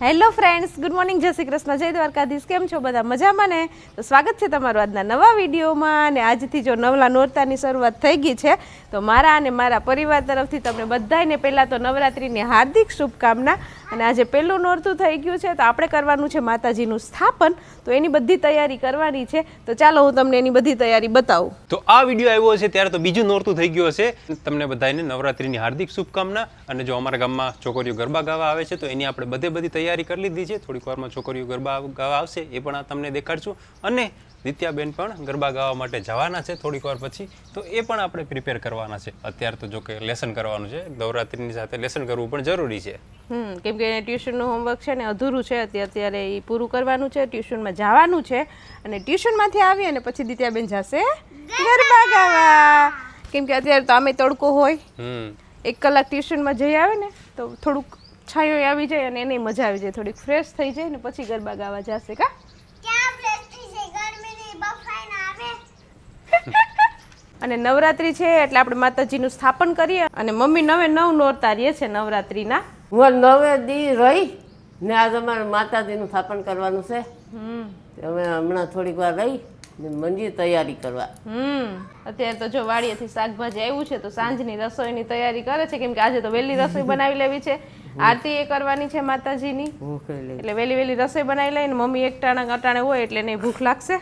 Hello friends, good morning, જય શ્રી કૃષ્ણ, જય દ્વારકાધીશ. કેમ છો બધા? મજામાં ને? તો સ્વાગત છે તમારું આજના નવા વિડીયોમાં અને આજથી જો નવલા નોરતાની શરૂઆત થઈ ગઈ છે, તો મારા અને મારા પરિવાર તરફથી તમને બધાને પહેલાં તો નવરાત્રિની હાર્દિક શુભકામના અને આજે પહેલું નોરતું થઈ ગયું છે, તો આપણે કરવાનું છે માતાજીનું સ્થાપન. તો એની બધી તૈયારી કરવાની છે. તો ચાલો હું તમને એની બધી તૈયારી બતાવું. તો આ વીડિયો આવ્યો છે ત્યારે તો બીજું નોરતું થઈ ગયું હશે. તમને બધાને નવરાત્રીની હાર્દિક શુભકામના. અને જો અમારા ગામમાં છોકરીઓ ગરબા ગાવા આવે છે, તો એની આપણે બધે બધી તૈયારી કરી લીધી છે. થોડીક વારમાં છોકરીઓ ગરબા ગાવા આવશે, એ પણ તમને દેખાડશું. અને નિત્યાબેન પણ ગરબા ગાવા માટે જવાના છે થોડીક વાર પછી. તો એ પણ આપણે પ્રિપેર કરવાના છે. અત્યારે તો જો કે લેસન કરવાનું છે. નવરાત્રીની સાથે લેસન કરવું પણ જરૂરી છે. હમ કેમ કે એને ટ્યુશનનું હોમવર્ક છે ને અધૂરું છે અત્યારે અત્યારે એ પૂરું કરવાનું છે ટ્યુશનમાં જવાનું છે અને ટ્યુશનમાંથી આવી અને પછી દિત્યાબેન જશે ગરબા ગાવા. કેમ કે અત્યારે તો આમે તડકો હોય. હમ. એક કલાક ટ્યુશનમાં જઈ આવે ને તો થોડુંક છાયો આવી જાય અને એને મજા આવી જાય થોડીક ફ્રેશ થઈ જાય ને પછી ગરબા ગાવા જશે કા? અને નવરાત્રી છે એટલે આપણે માતાજીનું સ્થાપન કરીએ અને મમ્મી નવે નવ નોરતા રહીએ છે નવરાત્રીના. હું નવે દી રહી ને આ અમારે માતાજીનું સ્થાપન કરવાનું છે. અમે હમણાં થોડીક વાર રહી ને મંજી તૈયારી કરવા. હમ. અત્યારે તો જો વાડીએથી શાકભાજી આવ્યું છે તો સાંજની રસોઈની તૈયારી કરે છે કેમ કે આજે તો વહેલી રસોઈ બનાવી લેવી છે. આરતી એ કરવાની છે માતાજીની. એટલે વહેલી વહેલી રસોઈ બનાવી લઈને મમ્મી એક ટાણા અટાણે હોય એટલે એને ભૂખ લાગશે.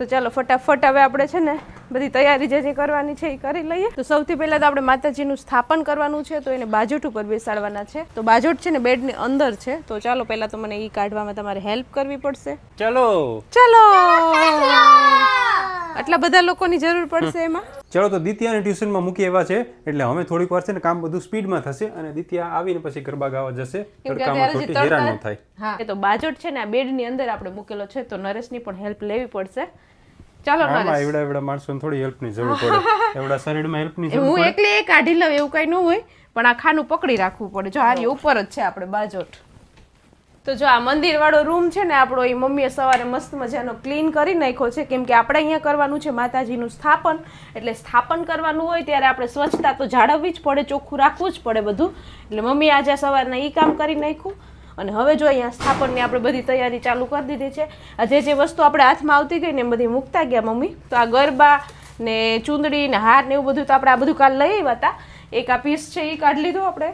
તો ચાલો ફટાફટ હવે આપણે છે ને બધી તૈયારી જે જે કરવાની છે એ કરી લઈએ. તો સૌથી પહેલાં તો આપણે માતાજીનું સ્થાપન કરવાનું છે તો એને બાજોટ ઉપર બેસાડવાના છે. તો બાજોટ છે ને બેડની અંદર છે તો ચાલો પહેલાં તો મને એ કાઢવામાં તમારે હેલ્પ કરવી પડશે. ચલો. ચાલો. આટલા બધા લોકોની જરૂર પડશે એમાં? ચલો તો દિત્યાને ટ્યુશનમાં મૂકી એવા છે. એટલે અમે થોડીક વાર છે ને કામ બધું સ્પીડમાં થશે અને દિત્યા આવીને પછી ગરબા ગાવા જશે. તડકામાં ખોટી હેરાન ન થાય. હા. એ તો બાજોટ છે ને આ બેડની અંદર આપણે મૂકેલો છે તો નરેશની પણ હેલ્પ લેવી પડશે. ચાલો આમાં નરેશ. એવડા એવડા માણસોને થોડી હેલ્પની જરૂર પડે. એવડા શરીરમાં હેલ્પની જરૂર હું એકલી એ કાઢી લઉં એવું કઈ ન હોય પણ આ ખાનું પકડી રાખવું પડે. જો આ ઉપર જ છે આપણે બાજોટ. તો જો આ મંદિર વાળો રૂમ છે ને, આપણો એ મમ્મીએ સવારે મસ્ત મજાનો ક્લીન કરી નાખ્યો છે. કેમ કે આપણે અહીંયા કરવાનું છે માતાજીનું સ્થાપન. એટલે સ્થાપન કરવાનું હોય ત્યારે આપણે સ્વચ્છતા તો જાળવવી જ પડે, ચોખ્ખું રાખવું જ પડે બધું. એટલે મમ્મી આજે સવારના એ કામ કરી નાખ્યું. અને હવે જો અહીંયા સ્થાપનની આપણે બધી તૈયારી ચાલુ કરી દીધી છે. આજે જે વસ્તુ આપણે હાથમાં આવતી ગઈ ને બધી મૂકતા ગયા મમ્મી. તો આ ગરબા ને ચૂંદડી ને હાર ને એવું બધું તો આપણે આ બધું કાલ લઈ આવ્યા હતા. એક આ પીસ છે એ કાઢી લીધું આપણે.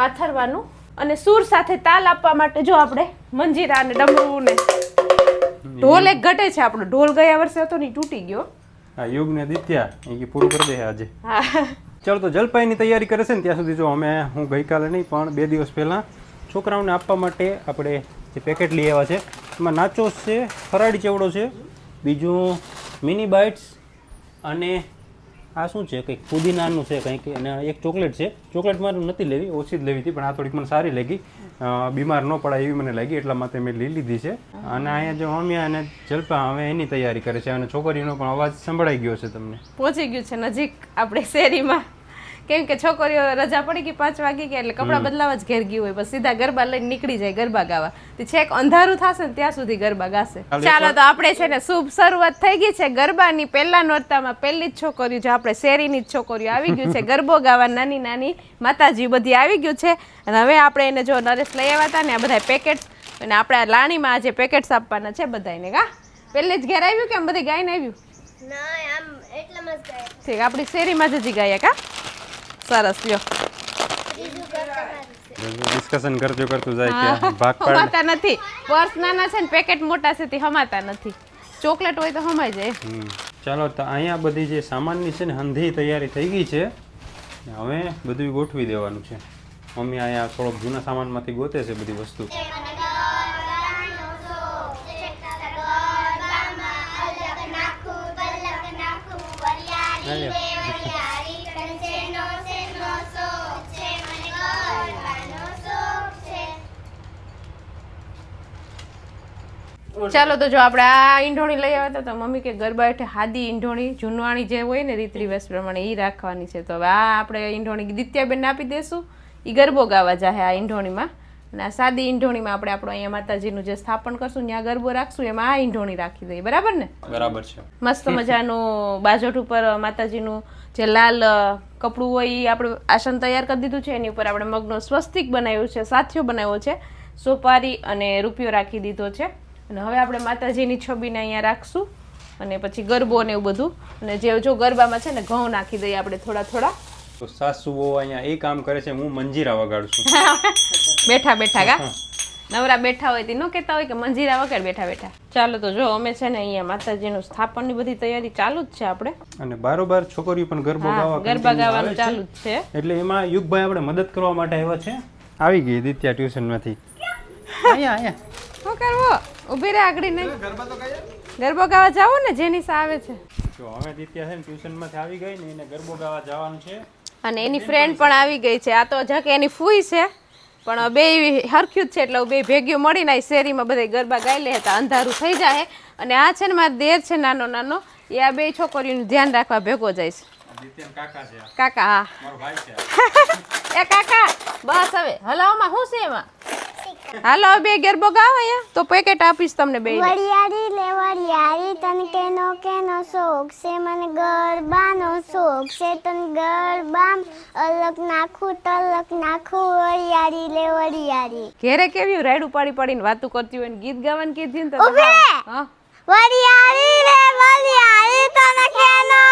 પાથરવાનું. અને સૂર સાથે તાલ આપવા માટે જો આપણે મંજીરા અને ડમરું ને ઢોલ એક ઘટે છે આપણો. ઢોલ ગયા વર્ષે હતો ને તૂટી ગયો. આ યુગ ને દિત્યા એ કે પૂરું કરી દે આજે. હા. ચાલો તો જલપાઈની તૈયારી કરે છે ને ત્યાં સુધી જો અમે હું ગઈકાલે નહીં પણ બે દિવસ પહેલાં છોકરાઓને આપવા માટે આપણે જે પેકેટ લઈ આવ્યા છે એમાં નાચોસ છે ફરાળી ચેવડો છે બીજું મિની બાઇટ્સ અને આ શું છે? કંઈક પુદીનાનું છે, કંઈક અને એક ચોકલેટ છે. ચોકલેટ મારે નથી લેવી, ઓછી જ લેવી હતી, પણ આ થોડીક મને સારી લાગી. બીમાર ન પડાય એવી મને લાગી, એટલા માટે મેં લઈ લીધી છે. અને અહીંયા જો અમ્યા અને જલપા હવે એની તૈયારી કરે છે, અને છોકરીનો પણ અવાજ સંભળાઈ ગયો છે તમને. પહોંચી ગયું છે નજીક આપણે શેરીમાં. કેમ કે છોકરીઓ રજા પડી ગઈ પાંચ વાગી ગયા એટલે કપડાં બદલાવા જ ઘેર ગયું હોય બસ સીધા ગરબા લઈને નીકળી જાય ગરબા ગાવા. તે છેક અંધારું થશે ને ત્યાં સુધી ગરબા ગાશે. ચાલો તો આપણે છે ને શુભ શરૂઆત થઈ ગઈ છે. ગરબાની પહેલા નોરતામાં પહેલી જ છોકરીઓ જે આપણે શેરીની જ છોકરીઓ આવી ગયું છે. ગરબો ગાવા નાની નાની માતાજી બધી આવી ગયું છે. અને હવે આપણે એને જો નરેશ લઈ આવ્યા હતા ને આ બધા પેકેટ્સ અને આપણે આ લાણીમાં આજે પેકેટ્સ આપવાના છે બધાને કા? પહેલે જ ઘેર આવ્યું કે આમ બધી ગાયને આવ્યું? ના આમ એટલામાં જ ગયા. ઠીક આપણી શેરીમાં જ હજી ગાયા કા? સરસ લ્યો. ડિસ્કશન કરજો કરતું જાય કે ભાગ પાડ. હમાતા નથી. પર્સ નાના છે ને પેકેટ મોટા છે તે હમાતા નથી. ચોકલેટ હોય તો હમાઈ જાય. ચાલો તો અહીંયા બધી જે સામાનની છે ને હંધી તૈયારી થઈ ગઈ છે. હવે બધું ગોઠવી દેવાનું છે. મમ્મી અહીંયા થોડોક જૂના સામાનમાંથી ગોતે છે બધી વસ્તુ. હાલ્યો. ચાલો તો જો આપણે આ ઈંઢોણી લઈ આવ્યા હતા તો મમ્મી કે ગરબા હેઠે હાદી ઈંઢોણી જૂનવાણી જે હોય ને રીત રિવાજ પ્રમાણે એ રાખવાની છે. તો હવે આ આપણે ઈંઢોણી દિત્યાબેન આપી દેશું. એ ગરબો ગાવા જાહે આ ઈંઢોણીમાં. અને આ સાદી ઈંઢોણીમાં આપણે આપણો અહીંયા માતાજીનું જે સ્થાપન કરશું ત્યાં ગરબો રાખશું એમાં આ ઈંઢોણી રાખી દઈએ. બરાબર ને? બરાબર છે. મસ્ત મજાનું બાજોટ ઉપર માતાજીનું જે લાલ કપડું હોય એ આપણે આસન તૈયાર કરી દીધું છે. એની ઉપર આપણે મગનો સ્વસ્તિક બનાવ્યું છે સાથીઓ બનાવ્યો છે. સોપારી અને રૂપિયો રાખી દીધો છે. અને હવે આપણે માતાજીની છબીને અહીંયા રાખશું અને પછી ગરબો ને એવું બધું. અને જે જો ગરબામાં છે ને ઘઉં નાખી દઈએ આપણે થોડા થોડા. તો સાસુઓ અહીંયા એ કામ કરે છે હું મંજીરા વગાડું છું. બેઠા બેઠા કા? નવરા બેઠા હોય તે ન કહેતા હોય કે મંજીરા વગર બેઠા બેઠા. ચાલો તો જો અમે છે ને અહીંયા માતાજીનું સ્થાપનની બધી તૈયારી ચાલુ જ છે આપણે. અને બારોબાર છોકરીઓ પણ ગરબો ગાવા ગરબા ગાવાનું ચાલુ જ છે. એટલે એમાં યુગભાઈ આપણે મદદ કરવા માટે આવ્યા છે. આવી ગઈ દિત્યા ટ્યુશનમાંથી. અહીંયા અહીંયા. શું કરવો? ઊભી રહે આગળ નહીં. ગરબો ગાવા જાવ ને જેની સા આવે છે. જો હવે દિત્યા છે ને ટ્યુશનમાંથી આવી ગઈ ને એને ગરબો ગાવા જવાનું છે. અને એની ફ્રેન્ડ પણ આવી ગઈ છે. આ તો જકે એની ફૂઈ છે પણ બે હરખ્યું જ છે. એટલે બે ભેગ્યું મળીને આ શેરીમાં બધા ગરબા ગાઈ લે હતા. અંધારું થઈ જાય અને આ છે ને મારા દેર છે નાનો નાનો. એ આ બે છોકરીઓનું ધ્યાન રાખવા ભેગો જાય છે. કાકા છે. કાકા હા. મારો ભાઈ છે. એ કાકા બસ હવે. હલાવમાં શું છે એમાં? હાલો બે ગેર ગાવ અહીંયા. તો પેકેટ આપીશ તમને બે. વરિયાળી લે વરિયાળી તન કેનો કેનો શોખ છે મને ગરબાનો શોખ છે તન ગરબા અલગ નાખું તલક નાખું વરિયાળી લે વરિયાળી ઘેરે કેવી રાયડું ઉપાડી પડીને વાતું કરતી હોય ને ગીત ગાવાનું કીધી ને તો. હા. વરિયાળી લે વરિયાળી તન કેનો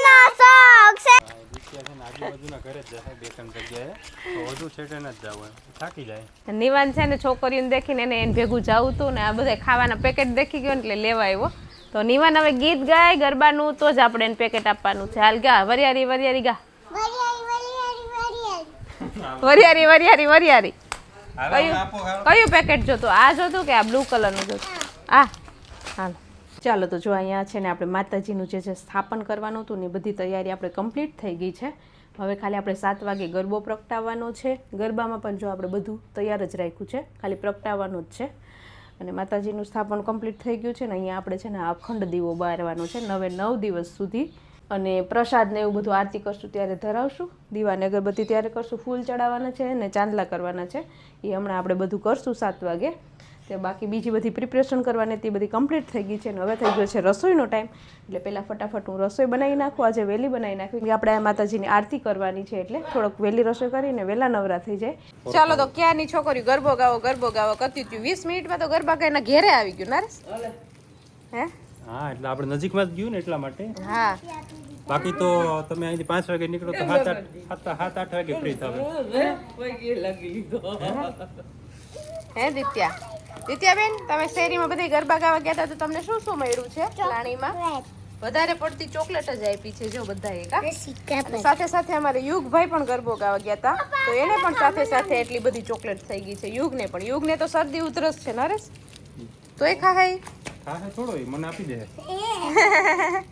કેનો શોખ છે. દિત્યા છે ને આજુબાજુના ઘરે જ જાય બે ત્રણ જગ્યાએ તો વધુ છેટે ન જ જવું એમ થાકી જાય નિવાન છે ને છોકરીઓને દેખીને એને એને ભેગું જવું હતું ને આ બધા ખાવાના પેકેટ દેખી ગયો ને એટલે લેવા આવ્યો. તો નિવાન હવે ગીત ગાય ગરબાનું તો જ આપણે એને પેકેટ આપવાનું છે. હાલ ગા વરિયારી વરિયારી ગા. વરિયાળી વરિયાળી વરિયાળી. વરિયારી વરિયારી વરિયારી કયું કયું પેકેટ જોતું? આ જોતું કે આ બ્લુ કલરનું જોતું? આ. હાલો. ચાલો તો જો અહીંયા છે ને આપણે માતાજીનું જે જે સ્થાપન કરવાનું હતું ને બધી તૈયારી આપણે કમ્પ્લીટ થઈ ગઈ છે. હવે ખાલી આપણે સાત વાગે ગરબો પ્રગટાવવાનો છે. ગરબામાં પણ જો આપણે બધું તૈયાર જ રાખ્યું છે. ખાલી પ્રગટાવવાનું જ છે. અને માતાજીનું સ્થાપન કમ્પ્લીટ થઈ ગયું છે ને અહીંયા આપણે છે ને અખંડ દીવો બારવાનો છે. નવે નવ દિવસ સુધી. અને પ્રસાદને એવું બધું આરતી કરશું ત્યારે ધરાવશું. દીવાને અગરબત્તી ત્યારે કરશું. ફૂલ ચડાવવાના છે ને ચાંદલા કરવાના છે. એ હમણાં આપણે બધું કરશું સાત વાગે. તે બાકી બીજી બધી પ્રિપરેશન કરવાની તે બધી કમ્પ્લીટ થઈ ગઈ છે અને હવે થઈ ગયો છે રસોઈનો ટાઈમ એટલે પહેલાં ફટાફટ હું રસોઈ બનાવી નાખું આજે વહેલી બનાવી નાખું આપણે આ માતાજીની આરતી કરવાની છે એટલે થોડોક વહેલી રસોઈ કરીને વહેલા નવરા થઈ જાય. ચાલો તો ક્યાંની છોકરી ગરબો ગાવો ગરબો ગાવો કરતી હતી વીસ મિનિટમાં તો ગરબા ગાયના ઘેરે આવી ગયું નારેશ? હે? હા એટલે આપણે નજીકમાં જ ગયું ને એટલા માટે. હા. બાકી તો તમે અહીંથી પાંચ વાગે નીકળો તો સાત આઠ સાત સાત આઠ વાગે ફ્રી થાવ હે દિત્યા? દિત્યાબેન તમે શેરીમાં બધી ગરબા ગાવા ગયા હતા તો તમને શું શું મળ્યું છે લાણીમાં? વધારે પડતી ચોકલેટ જ આપી છે જો બધા એક સાથે સાથે અમારે યુગભાઈ પણ ગરબો ગાવા ગયા હતા. તો એને પણ સાથે સાથે એટલી બધી ચોકલેટ થઈ ગઈ છે યુગને પણ. યુગને તો શરદી ઉધરસ છે નરેશ? તો એ ખાય હા? થોડો મને આપી દે.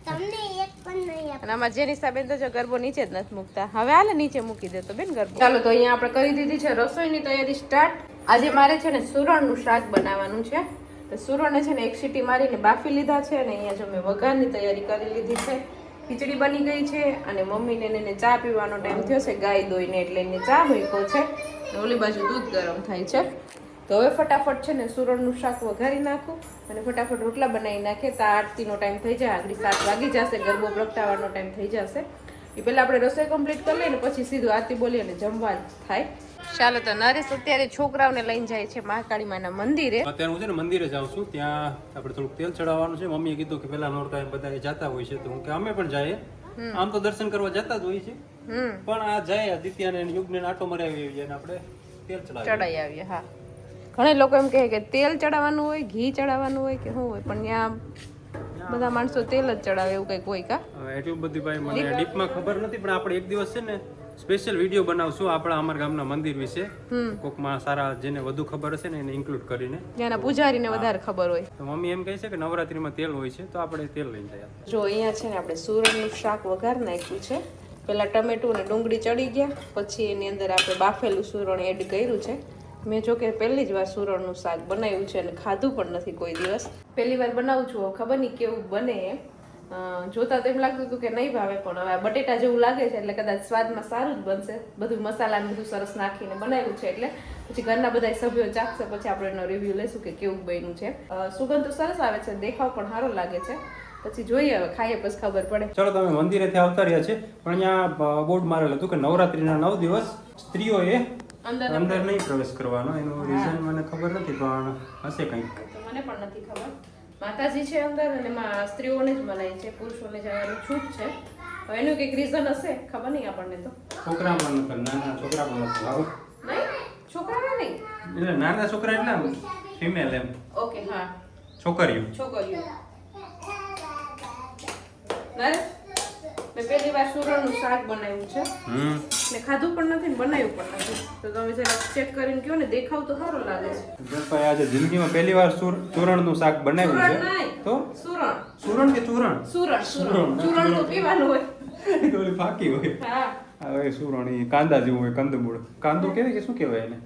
તમને એક પણ નહીં અને આમાં જેની હિસાબે તો જો ગરબો નીચે જ નથી મૂકતા. હવે હાલે નીચે મૂકી દે તો બેન ગરબો. ચાલો તો અહીંયા આપણે કરી દીધી છે રસોઈની તૈયારી સ્ટાર્ટ. આજે મારે છે ને સુરણનું શાક બનાવવાનું છે. તો સુરણને છે ને એક સીટી મારીને બાફી લીધા છે અને અહીંયા જો મેં વઘારની તૈયારી કરી લીધી છે. ખીચડી બની ગઈ છે અને મમ્મીને એને ચા પીવાનો ટાઈમ થયો છે, ગાય દોઈને એટલે એને ચા મૂક્યો છે. ઓલી બાજુ દૂધ ગરમ થાય છે. તો હવે ફટાફટ છે ને સુરણનું શાક વઘારી નાખું અને ફટાફટ રોટલા બનાવી નાખે. તો આરતીનો ટાઈમ થઈ જાય આગળ સાત વાગી જશે, ગરબો પ્રગટાવવાનો ટાઈમ થઈ જશે. એ પહેલાં આપણે રસોઈ કમ્પ્લીટ કરી લઈએ ને પછી સીધું આરતી બોલીએ અને જમવા થાય. ચાલો તો નરેશ અત્યારે છોકરાઓને લઈને જાય છે મહાકાળી માના મંદિરે. અત્યારે હું છે ને મંદિરે જાઉં છું. ત્યાં આપણે થોડુંક તેલ ચડાવવાનું છે. મમ્મીએ કીધું કે પેલા નોરતા બધા જતા હોય છે. તો હું કે અમે પણ જઈએ. આમ તો દર્શન કરવા જતા જ હોય છે. હમ. પણ આ જાય આદિત્યને અને યુગને આટો મરાવી આવીએ અને આપણે તેલ ચડાવી આવીએ હા. ઘણા લોકો એમ કહે કે તેલ ચડાવવાનું હોય ઘી ચડાવવાનું હોય કે શું હોય પણ ત્યાં બધા માણસો તેલ જ ચડાવે એવું કંઈક હોય કા? એટલું બધી ભાઈ મને ડીપમાં ખબર નથી પણ આપણે એક દિવસ છે ને સ્પેશિયલ વીડિયો બનાવશું આપણા અમારા ગામના મંદિર વિશે. કોકમાં સારા જેને વધુ ખબર હશે ને એને ઇન્ક્લુડ કરીને. ત્યાંના પૂજારીને વધારે ખબર હોય. તો મમ્મી એમ કહે છે કે નવરાત્રીમાં તેલ હોય છે તો આપણે તેલ લઈ જાય જો અહીંયા છે ને આપણે સુરણનું શાક વઘાર નાખ્યું છે. પહેલાં ટમેટું અને ડુંગળી ચડી ગયા પછી એની અંદર આપણે બાફેલું સુરણ એડ કર્યું છે. મેં જો કે પહેલી જ વાર સુરણનું શાક બનાવ્યું છે અને ખાધું પણ નથી કોઈ દિવસ. પહેલી વાર બનાવું છું ખબર નહીં કેવું બને. એમ જોતા તો એમ લાગતું હતું કે નહીં ભાવે, પણ હવે બટેટા જેવું લાગે છે એટલે કદાચ સ્વાદમાં સારું જ બનશે. બધું મસાલા બધું સરસ નાખીને બનાવ્યું છે એટલે પછી ઘરના બધા સભ્યો ચાખશે પછી આપણે એનો રિવ્યૂ લઈશું કે કેવું બન્યું છે. સુગંધ તો સરસ આવે છે, દેખાવ પણ સારો લાગે છે. પછી જોઈએ હવે, ખાઈએ પછી ખબર પડે. ચલો, તમે મંદિરેથી આવતા રહ્યા છે, પણ અહીંયા બોર્ડ મારેલું હતું કે નવરાત્રીના નવ દિવસ સ્ત્રીઓએ અંદર અંદર નહીં પ્રવેશ કરવાનો એનું રીઝન મને ખબર નથી પણ હશે કંઈક. મને પણ નથી ખબર. માતાજી છે અંદર અને એમાં સ્ત્રીઓને જ મનાય છે પુરુષોને જવાની છૂટ છે. હવે એનું કંઈક રીઝન હશે? ખબર નહીં આપણને તો. છોકરા પણ નથી નાના છોકરા પણ નથી આવો નહીં? છોકરાને નહીં? એટલે નાના છોકરા એટલે ફિમેલ એમ. ઓકે હા. છોકરીઓ. છોકરીઓ. મેં પહેલી વાર સુરણનું શાક બનાવ્યું છે. હમ. ને ખાધું પણ નથી બનાવ્યું પણ નથી. તો તમે જરા ચેક કરીને કહો ને દેખાવ તો સારો લાગે છે. જસભાઈ આજે જિંદગીમાં પહેલી વાર ચૂરણનું શાક બનાવ્યું છે. તો? સુરણ સુરણ કે ચૂરણ? સુરણ સુરણ ચૂરણ તો પીવાનું હોય. તો ઓલી ફાકી હોય. હા. હવે સુરણ એ કાંદા જેવું હોય કંદમૂળ. કાંદો કહેવાય કે શું કહેવાય એને?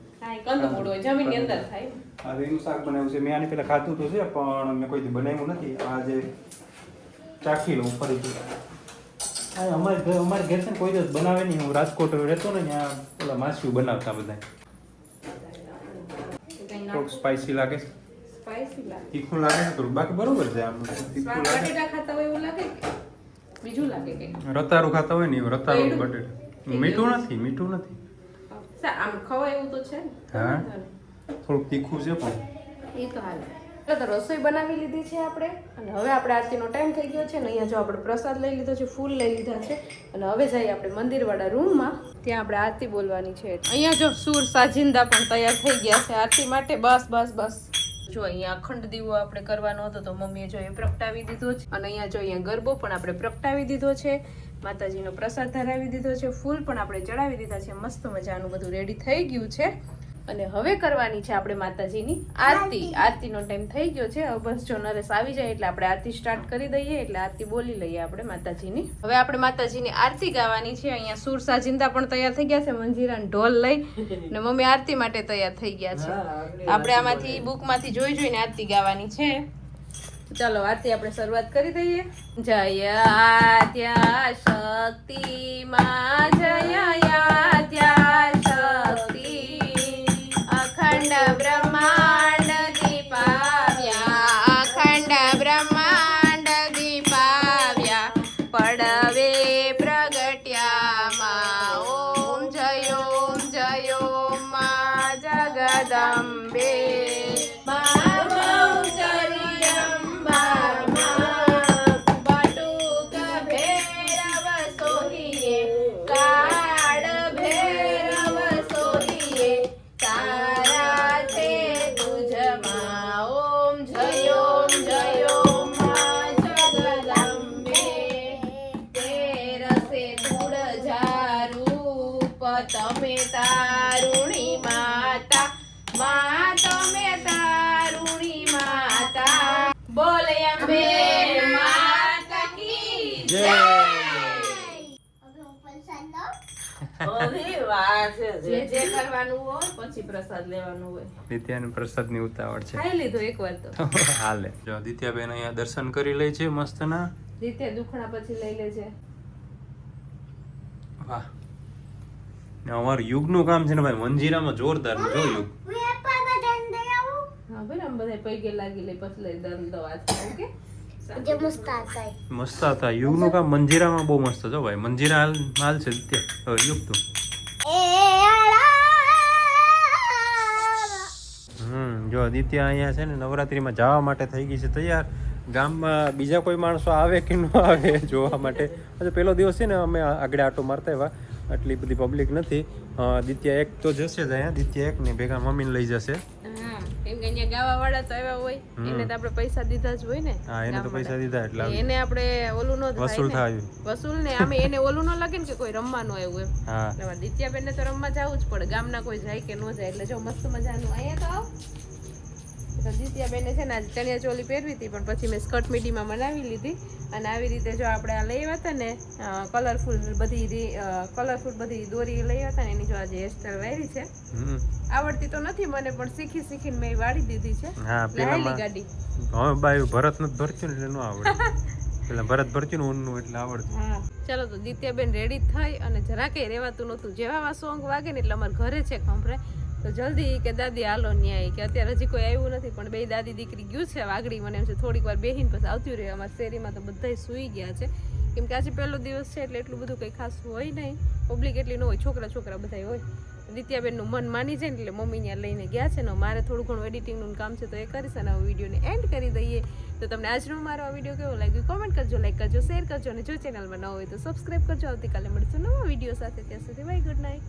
કંદમૂળ હોય જમીનની અંદર થાય. આ એનું શાક બનાવ્યું છે. મેં આની પહેલા ખાધું તો છે પણ મેં કોઈ બનાવ્યું નથી. આજે ચાખી લઉં ફરીથી અમારે ઘર અમારે ઘેર છે ને કોઈ દિવસ બનાવે નહીં. હું રાજકોટ રહેતો ને ત્યાં પેલા માસીઓ બનાવતા બધા થોડુંક સ્પાઈસી લાગે? તીખું લાગે ને થોડું. બાકી બરોબર છે આમ. તીખું લાગે બટેટા ખાતા હોય એવું લાગે બીજું લાગે કે? રતારું ખાતા હોય ને એવું રતારું? બટેટા. મીઠું નથી મીઠું નથી. આમ ખવાય એવું તો છે હા. થોડુંક તીખું છે પણ. એ તો હાલે. એટલે તો રસોઈ બનાવી લીધી છે આપણે. અને હવે આપણે આરતીનો ટાઈમ થઈ ગયો છે અને અહીંયા જો આપણે પ્રસાદ લઈ લીધો છે, ફૂલ લઈ લીધા છે. અને હવે જઈએ આપણે મંદિરવાળા રૂમમાં. ત્યાં આપણે આરતી બોલવાની છે. અહીંયા જો સૂર સાજિંદા પણ તૈયાર થઈ ગયા છે આરતી માટે. બસ બસ બસ. જો અહીંયા અખંડ દીવો આપણે કરવાનો હતો તો મમ્મીએ જો એ પ્રગટાવી દીધો છે. અને અહીંયા જો અહીંયા ગરબો પણ આપણે પ્રગટાવી દીધો છે. માતાજીનો પ્રસાદ ધરાવી દીધો છે. ફૂલ પણ આપણે ચડાવી દીધા છે. મસ્ત મજાનું બધું રેડી થઈ ગયું છે. અને હવે કરવાની છે આપણે માતાજીની આરતી. આરતીનો ટાઈમ થઈ ગયો છે. હવે બસ જો નરેશ આવી જાય એટલે આપણે આરતી સ્ટાર્ટ કરી દઈએ એટલે આરતી બોલી લઈએ આપણે માતાજીની. હવે આપણે માતાજીની આરતી ગાવાની છે. અહીંયા સુર સાજિંદા પણ તૈયાર થઈ ગયા છે. મંજીરા ઢોલ લઈ ને મમ્મી આરતી માટે તૈયાર થઈ ગયા છે. આપણે આમાંથી બુકમાંથી જોઈ જોઈને આરતી ગાવાની છે. ચાલો આરતી આપણે શરૂઆત કરી દઈએ. જય આદ્યા શક્તિ માં જય જે જે કરવાનું હોય પછી પ્રસાદ લેવાનું હોય. નિત્યાને પ્રસાદની ઉતાવળ છે. ખાઈ લીધું એકવાર તો. હાલે. જો દિત્યાબેન અહીંયા દર્શન કરી લે છે મસ્તના. રીતે દુખણા પછી લઈ લેજે વાહ. ને અમારું યુગનું કામ છે ને ભાઈ મંજીરામાં જોરદાર જો યુગ. હા બરાબર બધા પૈકે લાગી લે પછી લઈ દવા ઓકે? મસ્ત હતા યુગનું યુગનું કામ મંજીરામાં બહુ મસ્ત જો ભાઈ. મંજીરા હાલ હાલ છે દિત્યા. યુગ તું. જો આદિત્ય અહીંયા છે ને નવરાત્રીમાં જવા માટે થઈ ગઈ છે તૈયાર. ગામમાં બીજા કોઈ માણસો આવે કે ન આવે જોવા માટે. આજે પહેલો દિવસ છે ને અમે આગળ આટો મારતા એવા આટલી બધી પબ્લિક નથી. દિત્યા એક તો જશે જ અહીંયા. દિત્યા એક ને ભેગા મમ્મીને લઈ જશે. કેમ કે અહીંયા ગાવા વાળા તો આવ્યા હોય એને તો આપણે પૈસા દીધા જ હોય ને હા એને તો પૈસા દીધા એટલે એને આપણે ઓલું નો વસૂલ થાય. વસૂલ ને. આમે એને ઓલું નો લાગે ને કે કોઈ રમવાનું આવ્યું એમ. હા. એટલે દિત્યાબેન ને તો રમવા જવું જ પડે. ગામના કોઈ જાય કે ન જાય એટલે જો મસ્ત મજાનું. અહીંયા તો આવ. તો દિત્યાબેને છે ને આજે ચણિયા ચોલી પહેરવી હતી પણ પછી મેં સ્કર્ટ મીડીમાં બનાવી લીધી. અને આવી રીતે જો આપણે આ લઈ હતા ને કલરફુલ બધી કલરફુલ બધી દોરી લઈ હતા ને એની જો આજે હેરસ્ટાઈલ વાયરી છે. આવડતી તો નથી મને પણ શીખી શીખીને મેં વાળી દીધી છે. હા લાયેલી ગાડી. હવે બાય ભરત નથી ભરતું એટલે ન આવડે. પેલા ભરત ભરતું ને ઊનનું એટલે આવડતું. ચાલો તો દિત્યાબેન રેડી થઈ અને જરા જરાકે રહેવાતું નહોતું. જેવા સોંગ વાગે ને એટલે અમારે ઘરે છે ખંભરે. તો જલ્દી કે, દાદી, હાલો, ન્યાય. કે અત્યારે હજી કોઈ આવ્યું નથી, પણ બે દાદી દીકરી ગયું છે વાગડી મને એમ છે, થોડીક વાર બેહીને પછી આવતું રહે. અમારા શેરીમાં તો બધાય સૂઈ ગયા છે. કેમ કે આજે પહેલો દિવસ છે એટલે એટલું બધું કંઈ ખાસ હોય નહીં. પબ્લિક એટલી ન હોય, છોકરા છોકરા બધાય હોય. દિત્યાબેનનું મન માની જાય ને એટલે મમ્મી ત્યાં લઈને ગયા છે ને મારે થોડું ઘણું એડિટિંગનું કામ છે તો એ કરીશ અને વિડીયોને એન્ડ કરી દઈએ. તો તમને આજનો મારો આ વીડિયો કેવો લાગ્યો? કોમેન્ટ કરજો, લાઈક કરજો, શેર કરજો અને જો ચેનલમાં ન હોય તો સબસ્ક્રાઈબ કરજો. આવતીકાલે મળીશું નવા વીડિયો સાથે. ત્યાં સુધી બાય ગુડ નાઇટ